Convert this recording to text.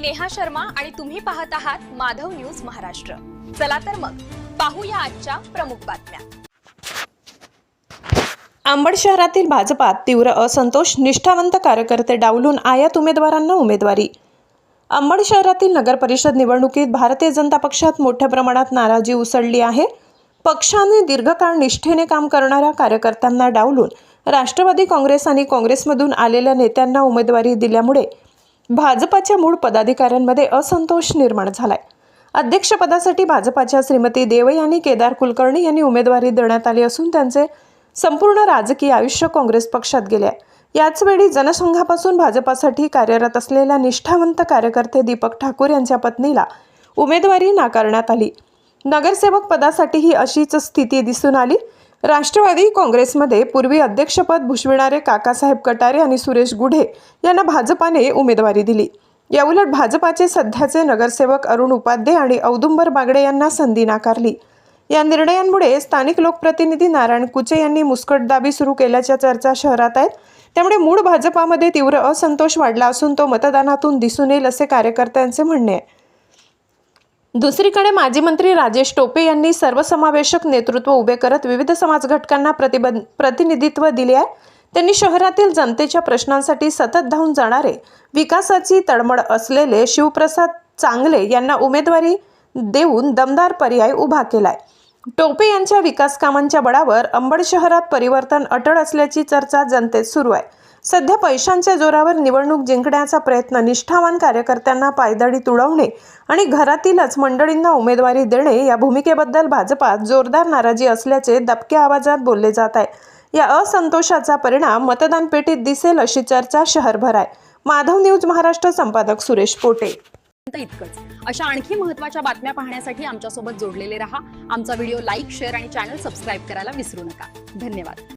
मी नेहा शर्मा आणि तुम्ही पाहत आहात माधव न्यूज महाराष्ट्र. चला तर मग पाहूया आजच्या प्रमुख बातम्या. अंबड शहरातील भाजपात तीव्र असंतोष निष्ठावंत कार्यकर्ते डावलून आयात उमेदवारांना उमेदवारी. अंबड शहरातील नगर परिषद निवडणुकीत भारतीय जनता पक्षात मोठ्या प्रमाणात नाराजी उसळली आहे. पक्षाने दीर्घकाळ निष्ठेने काम करणाऱ्या कार्यकर्त्यांना डावलून राष्ट्रवादी काँग्रेस आणि काँग्रेसमधून आलेल्या नेत्यांना उमेदवारी दिल्यामुळे भाजपाच्या मूळ पदाधिकाऱ्यांमध्ये असंतोष निर्माण झालाय. अध्यक्षपदासाठी भाजपाच्या श्रीमती देवयानी केदार कुलकर्णी यांनी उमेदवारी देण्यात आली असून त्यांचे संपूर्ण राजकीय आयुष्य काँग्रेस पक्षात गेले आहे. याचवेळी जनसंघापासून भाजपासाठी कार्यरत असलेल्या निष्ठावंत कार्यकर्ते दीपक ठाकूर यांच्या पत्नीला उमेदवारी नाकारण्यात आली. नगरसेवक पदासाठीही अशीच स्थिती दिसून आली. राष्ट्रवादी काँग्रेसमध्ये पूर्वी अध्यक्षपद भूषविणारे काकासाहेब कटारे आणि सुरेश गुढे यांना भाजपाने उमेदवारी दिली. याउलट भाजपाचे सध्याचे नगरसेवक अरुण उपाध्ये आणि औदुंबर बागडे यांना संधी नाकारली. या निर्णयांमुळे स्थानिक लोकप्रतिनिधी नारायण कुचे यांनी मुस्कटदाबी सुरू केल्याच्या चर्चा शहरात आहेत. त्यामुळे मूळ भाजपामध्ये तीव्र असंतोष वाढला असून तो मतदानातून दिसून येईल असे कार्यकर्त्यांचे म्हणणे आहे. दुसरीकडे माजी मंत्री राजेश टोपे यांनी सर्वसमावेशक नेतृत्व उभे करत विविध समाज घटकांना प्रतिबंध प्रतिनिधित्व दिले आहे. त्यांनी शहरातील जनतेच्या प्रश्नांसाठी सतत धावून जाणारे विकासाची तळमळ असलेले शिवप्रसाद चांगले यांना उमेदवारी देऊन दमदार पर्याय उभा केलाय. टोपे यांच्या विकास कामांच्या बळावर अंबड शहरात परिवर्तन अटळ असल्याची चर्चा जनतेत सुरू आहे. सध्या पैशांच्या जोरावर निवडणूक जिंकण्याचा प्रयत्न निष्ठावान कार्यकर्त्यांना पायदळी तुडवणे आणि घरातीलच मंडळींना उमेदवारी देणे या भूमिकेबद्दल भाजपात जोरदार नाराजी असल्याचे दबक्या आवाजात बोलले जात आहे. या असंतोषाचा परिणाम मतदान पेटीत दिसेल अशी चर्चा शहरभर आहे. माधव न्यूज महाराष्ट्र संपादक सुरेश पोटे. इतकंच. अशा आणखी महत्त्वाच्या बातम्या पाहण्यासाठी आमच्यासोबत जोडलेले रहा. आमचा व्हिडिओ लाईक शेअर आणि चॅनल सबस्क्राईब करायला विसरू नका. धन्यवाद.